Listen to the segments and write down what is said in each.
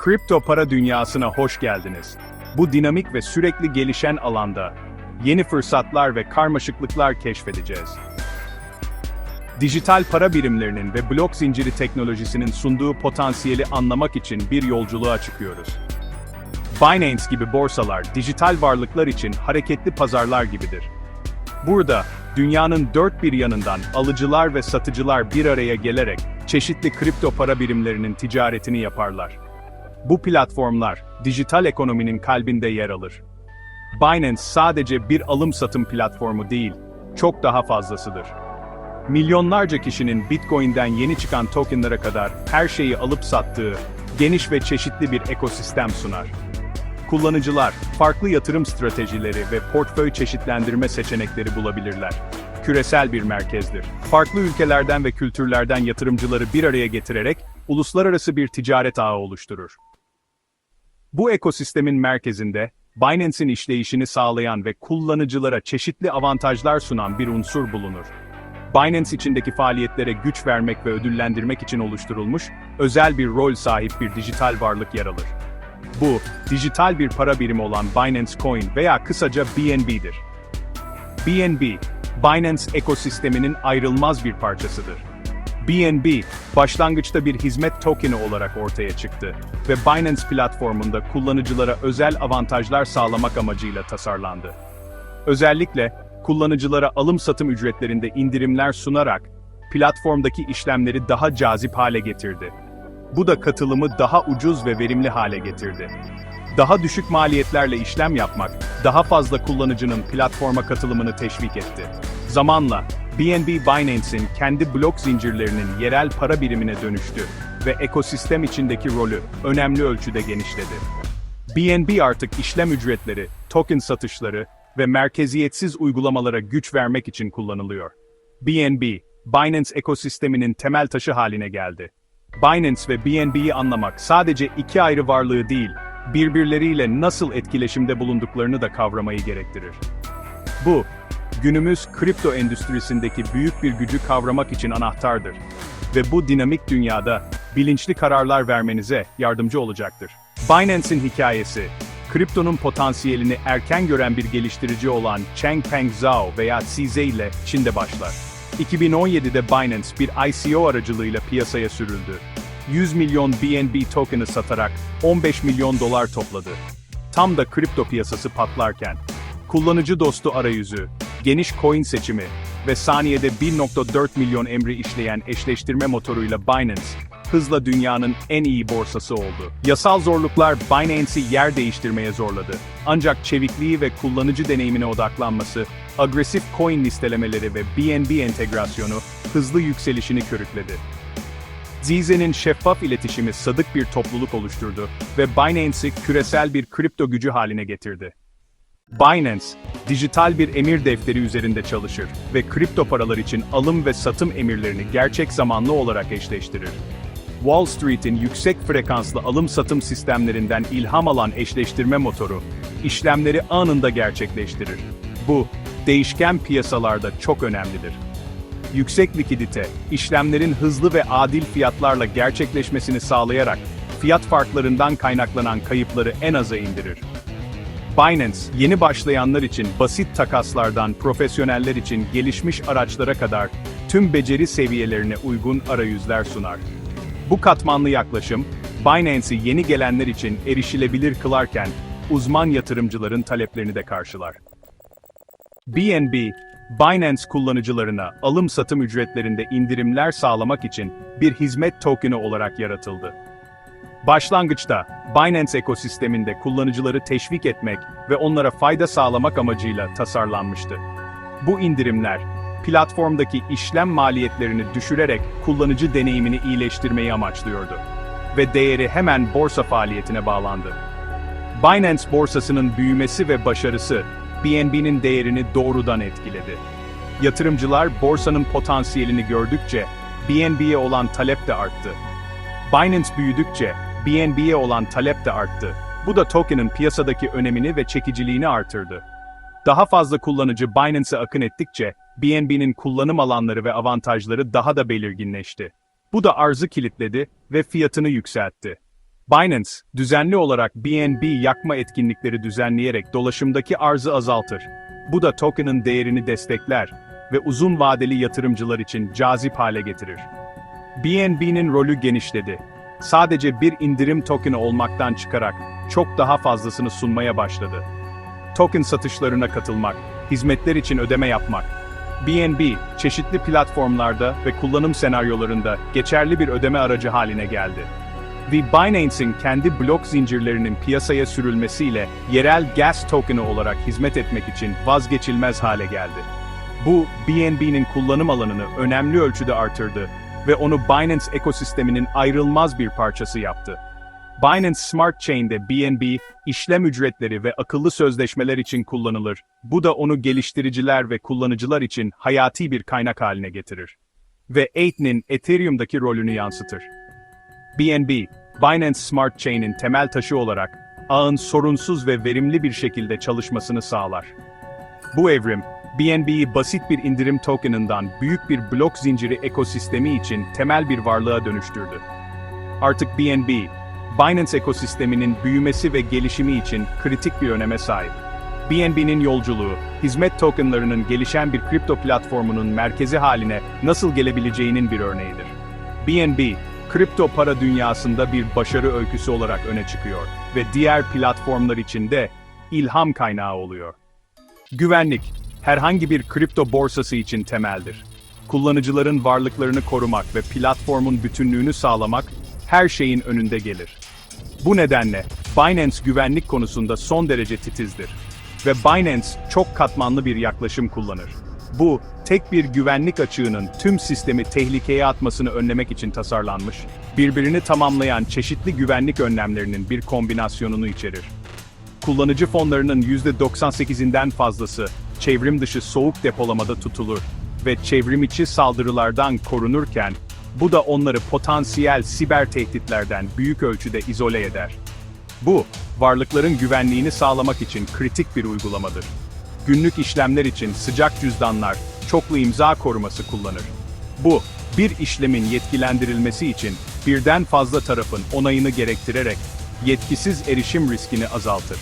Kripto para dünyasına hoş geldiniz. Bu dinamik ve sürekli gelişen alanda yeni fırsatlar ve karmaşıklıklar keşfedeceğiz. Dijital para birimlerinin ve blok zinciri teknolojisinin sunduğu potansiyeli anlamak için bir yolculuğa çıkıyoruz. Binance gibi borsalar dijital varlıklar için hareketli pazarlar gibidir. Burada, dünyanın dört bir yanından alıcılar ve satıcılar bir araya gelerek çeşitli kripto para birimlerinin ticaretini yaparlar. Bu platformlar, dijital ekonominin kalbinde yer alır. Binance sadece bir alım-satım platformu değil, çok daha fazlasıdır. Milyonlarca kişinin Bitcoin'den yeni çıkan tokenlara kadar her şeyi alıp sattığı, geniş ve çeşitli bir ekosistem sunar. Kullanıcılar, farklı yatırım stratejileri ve portföy çeşitlendirme seçenekleri bulabilirler. Küresel bir merkezdir. Farklı ülkelerden ve kültürlerden yatırımcıları bir araya getirerek uluslararası bir ticaret ağı oluşturur. Bu ekosistemin merkezinde, Binance'in işleyişini sağlayan ve kullanıcılara çeşitli avantajlar sunan bir unsur bulunur. Binance içindeki faaliyetlere güç vermek ve ödüllendirmek için oluşturulmuş, özel bir rol sahip bir dijital varlık yer alır. Bu, dijital bir para birimi olan Binance Coin veya kısaca BNB'dir. BNB, Binance ekosisteminin ayrılmaz bir parçasıdır. BNB, başlangıçta bir hizmet tokeni olarak ortaya çıktı ve Binance platformunda kullanıcılara özel avantajlar sağlamak amacıyla tasarlandı. Özellikle, kullanıcılara alım-satım ücretlerinde indirimler sunarak, platformdaki işlemleri daha cazip hale getirdi. Bu da katılımı daha ucuz ve verimli hale getirdi. Daha düşük maliyetlerle işlem yapmak, daha fazla kullanıcının platforma katılımını teşvik etti. Zamanla, BNB Binance'in kendi blok zincirlerinin yerel para birimine dönüştü ve ekosistem içindeki rolü önemli ölçüde genişledi. BNB artık işlem ücretleri, token satışları ve merkeziyetsiz uygulamalara güç vermek için kullanılıyor. BNB, Binance ekosisteminin temel taşı haline geldi. Binance ve BNB'yi anlamak sadece iki ayrı varlığı değil, birbirleriyle nasıl etkileşimde bulunduklarını da kavramayı gerektirir. Bu, günümüz kripto endüstrisindeki büyük bir gücü kavramak için anahtardır. Ve bu dinamik dünyada bilinçli kararlar vermenize yardımcı olacaktır. Binance'in hikayesi, kriptonun potansiyelini erken gören bir geliştirici olan Changpeng Zhao veya CZ ile Çin'de başlar. 2017'de Binance bir ICO aracılığıyla piyasaya sürüldü. 100 milyon BNB token'ı satarak 15 milyon dolar topladı. Tam da kripto piyasası patlarken, kullanıcı dostu arayüzü, geniş coin seçimi ve saniyede 1.4 milyon emri işleyen eşleştirme motoruyla Binance, hızla dünyanın en iyi borsası oldu. Yasal zorluklar Binance'i yer değiştirmeye zorladı. Ancak çevikliği ve kullanıcı deneyimine odaklanması, agresif coin listelemeleri ve BNB entegrasyonu hızlı yükselişini körükledi. Zize'nin şeffaf iletişimi sadık bir topluluk oluşturdu ve Binance'i küresel bir kripto gücü haline getirdi. Binance, dijital bir emir defteri üzerinde çalışır ve kripto paralar için alım ve satım emirlerini gerçek zamanlı olarak eşleştirir. Wall Street'in yüksek frekanslı alım-satım sistemlerinden ilham alan eşleştirme motoru, işlemleri anında gerçekleştirir. Bu, değişken piyasalarda çok önemlidir. Yüksek likidite, işlemlerin hızlı ve adil fiyatlarla gerçekleşmesini sağlayarak, fiyat farklarından kaynaklanan kayıpları en aza indirir. Binance, yeni başlayanlar için basit takaslardan profesyoneller için gelişmiş araçlara kadar tüm beceri seviyelerine uygun arayüzler sunar. Bu katmanlı yaklaşım, Binance'i yeni gelenler için erişilebilir kılarken, uzman yatırımcıların taleplerini de karşılar. BNB, Binance kullanıcılarına alım-satım ücretlerinde indirimler sağlamak için bir hizmet tokeni olarak yaratıldı. Başlangıçta, Binance ekosisteminde kullanıcıları teşvik etmek ve onlara fayda sağlamak amacıyla tasarlanmıştı. Bu indirimler, platformdaki işlem maliyetlerini düşürerek kullanıcı deneyimini iyileştirmeyi amaçlıyordu. Ve değeri hemen borsa faaliyetine bağlandı. Binance borsasının büyümesi ve başarısı, BNB'nin değerini doğrudan etkiledi. Yatırımcılar borsanın potansiyelini gördükçe, BNB'ye olan talep de arttı. Binance büyüdükçe, BNB'ye olan talep de arttı. Bu da token'ın piyasadaki önemini ve çekiciliğini artırdı. Daha fazla kullanıcı Binance'a akın ettikçe, BNB'nin kullanım alanları ve avantajları daha da belirginleşti. Bu da arzı kilitledi ve fiyatını yükseltti. Binance, düzenli olarak BNB yakma etkinlikleri düzenleyerek dolaşımdaki arzı azaltır. Bu da token'ın değerini destekler ve uzun vadeli yatırımcılar için cazip hale getirir. BNB'nin rolü genişledi. Sadece bir indirim tokeni olmaktan çıkarak çok daha fazlasını sunmaya başladı. Token satışlarına katılmak, hizmetler için ödeme yapmak. BNB, çeşitli platformlarda ve kullanım senaryolarında geçerli bir ödeme aracı haline geldi. Ve Binance'in kendi blok zincirlerinin piyasaya sürülmesiyle yerel gas token'ı olarak hizmet etmek için vazgeçilmez hale geldi. Bu, BNB'nin kullanım alanını önemli ölçüde artırdı ve onu Binance ekosisteminin ayrılmaz bir parçası yaptı. Binance Smart Chain'de BNB, işlem ücretleri ve akıllı sözleşmeler için kullanılır. Bu da onu geliştiriciler ve kullanıcılar için hayati bir kaynak haline getirir. Ve Aeth'nin Ethereum'daki rolünü yansıtır. BNB, Binance Smart Chain'in temel taşı olarak ağın sorunsuz ve verimli bir şekilde çalışmasını sağlar. Bu evrim, BNB'yi basit bir indirim token'ından büyük bir blok zinciri ekosistemi için temel bir varlığa dönüştürdü. Artık BNB, Binance ekosisteminin büyümesi ve gelişimi için kritik bir öneme sahip. BNB'nin yolculuğu, hizmet tokenlarının gelişen bir kripto platformunun merkezi haline nasıl gelebileceğinin bir örneğidir. BNB, kripto para dünyasında bir başarı öyküsü olarak öne çıkıyor ve diğer platformlar için de ilham kaynağı oluyor. Güvenlik, herhangi bir kripto borsası için temeldir. Kullanıcıların varlıklarını korumak ve platformun bütünlüğünü sağlamak her şeyin önünde gelir. Bu nedenle Binance güvenlik konusunda son derece titizdir ve Binance çok katmanlı bir yaklaşım kullanır. Bu, tek bir güvenlik açığının tüm sistemi tehlikeye atmasını önlemek için tasarlanmış, birbirini tamamlayan çeşitli güvenlik önlemlerinin bir kombinasyonunu içerir. Kullanıcı fonlarının %98'inden fazlası çevrim dışı soğuk depolamada tutulur ve çevrim içi saldırılardan korunurken bu da onları potansiyel siber tehditlerden büyük ölçüde izole eder. Bu, varlıkların güvenliğini sağlamak için kritik bir uygulamadır. Günlük işlemler için sıcak cüzdanlar, çoklu imza koruması kullanır. Bu, bir işlemin yetkilendirilmesi için birden fazla tarafın onayını gerektirerek yetkisiz erişim riskini azaltır.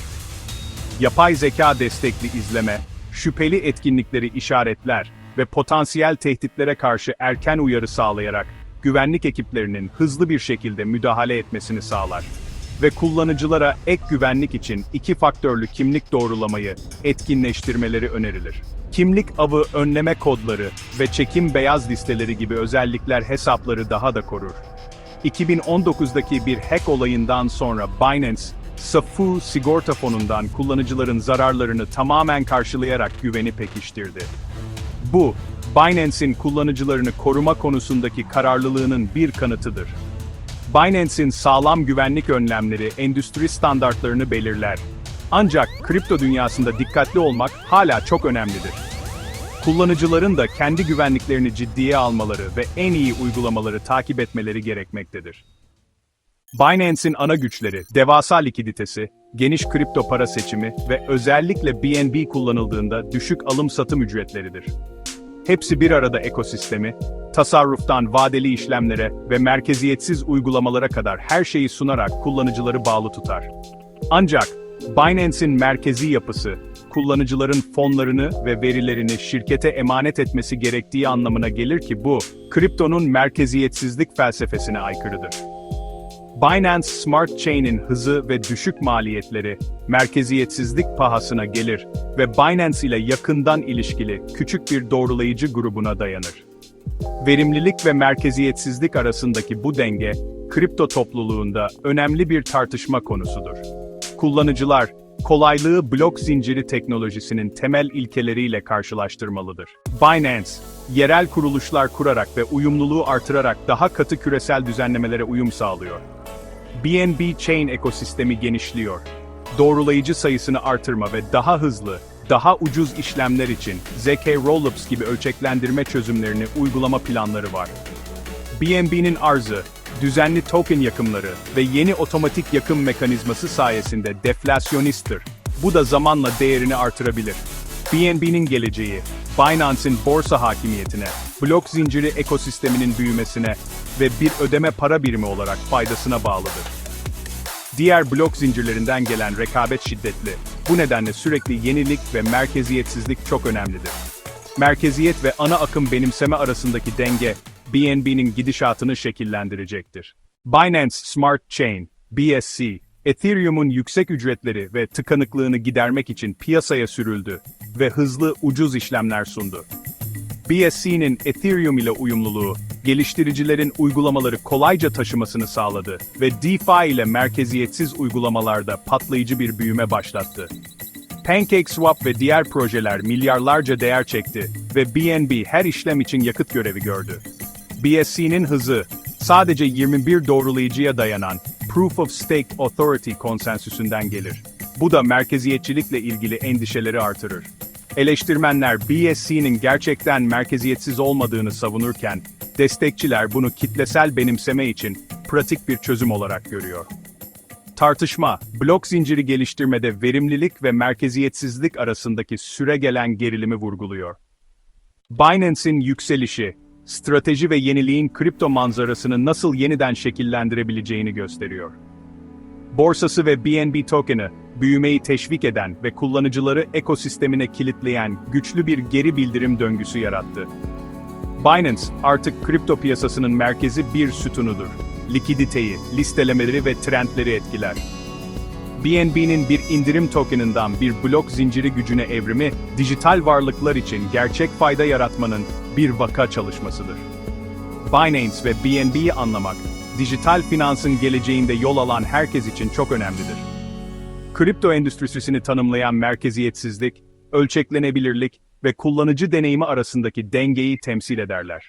Yapay zeka destekli izleme, şüpheli etkinlikleri işaretler ve potansiyel tehditlere karşı erken uyarı sağlayarak güvenlik ekiplerinin hızlı bir şekilde müdahale etmesini sağlar. Ve kullanıcılara ek güvenlik için iki faktörlü kimlik doğrulamayı etkinleştirmeleri önerilir. Kimlik avı önleme kodları ve çekim beyaz listeleri gibi özellikler hesapları daha da korur. 2019'daki bir hack olayından sonra Binance, Safu sigorta fonundan kullanıcıların zararlarını tamamen karşılayarak güveni pekiştirdi. Bu, Binance'in kullanıcılarını koruma konusundaki kararlılığının bir kanıtıdır. Binance'in sağlam güvenlik önlemleri endüstri standartlarını belirler. Ancak kripto dünyasında dikkatli olmak hala çok önemlidir. Kullanıcıların da kendi güvenliklerini ciddiye almaları ve en iyi uygulamaları takip etmeleri gerekmektedir. Binance'in ana güçleri, devasa likiditesi, geniş kripto para seçimi ve özellikle BNB kullanıldığında düşük alım-satım ücretleridir. Hepsi bir arada ekosistemi, tasarruftan vadeli işlemlere ve merkeziyetsiz uygulamalara kadar her şeyi sunarak kullanıcıları bağlı tutar. Ancak Binance'in merkezi yapısı, kullanıcıların fonlarını ve verilerini şirkete emanet etmesi gerektiği anlamına gelir ki bu, kriptonun merkeziyetsizlik felsefesine aykırıdır. Binance Smart Chain'in hızı ve düşük maliyetleri, merkeziyetsizlik pahasına gelir ve Binance ile yakından ilişkili küçük bir doğrulayıcı grubuna dayanır. Verimlilik ve merkeziyetsizlik arasındaki bu denge, kripto topluluğunda önemli bir tartışma konusudur. Kullanıcılar, kolaylığı blok zinciri teknolojisinin temel ilkeleriyle karşılaştırmalıdır. Binance, yerel kuruluşlar kurarak ve uyumluluğu artırarak daha katı küresel düzenlemelere uyum sağlıyor. BNB Chain ekosistemi genişliyor. Doğrulayıcı sayısını artırma ve daha hızlı, daha ucuz işlemler için ZK Rollups gibi ölçeklendirme çözümlerini uygulama planları var. BNB'nin arzı, düzenli token yakımları ve yeni otomatik yakım mekanizması sayesinde deflasyonisttir. Bu da zamanla değerini artırabilir. BNB'nin geleceği, Binance'in borsa hakimiyetine, blok zinciri ekosisteminin büyümesine ve bir ödeme para birimi olarak faydasına bağlıdır. Diğer blok zincirlerinden gelen rekabet şiddetli. Bu nedenle sürekli yenilik ve merkeziyetsizlik çok önemlidir. Merkeziyet ve ana akım benimseme arasındaki denge, BNB'nin gidişatını şekillendirecektir. Binance Smart Chain, BSC, Ethereum'un yüksek ücretleri ve tıkanıklığını gidermek için piyasaya sürüldü ve hızlı, ucuz işlemler sundu. BSC'nin Ethereum ile uyumluluğu, geliştiricilerin uygulamaları kolayca taşımasını sağladı ve DeFi ile merkeziyetsiz uygulamalarda patlayıcı bir büyüme başlattı. PancakeSwap ve diğer projeler milyarlarca değer çekti ve BNB her işlem için yakıt görevi gördü. BSC'nin hızı, sadece 21 doğrulayıcıya dayanan Proof of Stake Authority konsensüsünden gelir. Bu da merkeziyetçilikle ilgili endişeleri artırır. Eleştirmenler BSC'nin gerçekten merkeziyetsiz olmadığını savunurken, destekçiler bunu kitlesel benimseme için pratik bir çözüm olarak görüyor. Tartışma, blok zinciri geliştirmede verimlilik ve merkeziyetsizlik arasındaki süregelen gerilimi vurguluyor. Binance'in yükselişi, strateji ve yeniliğin kripto manzarasını nasıl yeniden şekillendirebileceğini gösteriyor. Borsası ve BNB token'ı, büyümeyi teşvik eden ve kullanıcıları ekosistemine kilitleyen güçlü bir geri bildirim döngüsü yarattı. Binance, artık kripto piyasasının merkezi bir sütunudur. Likiditeyi, listelemeleri ve trendleri etkiler. BNB'nin bir indirim tokenından bir blok zinciri gücüne evrimi, dijital varlıklar için gerçek fayda yaratmanın bir vaka çalışmasıdır. Binance ve BNB'yi anlamak, dijital finansın geleceğinde yol alan herkes için çok önemlidir. Kripto endüstrisini tanımlayan merkeziyetsizlik, ölçeklenebilirlik ve kullanıcı deneyimi arasındaki dengeyi temsil ederler.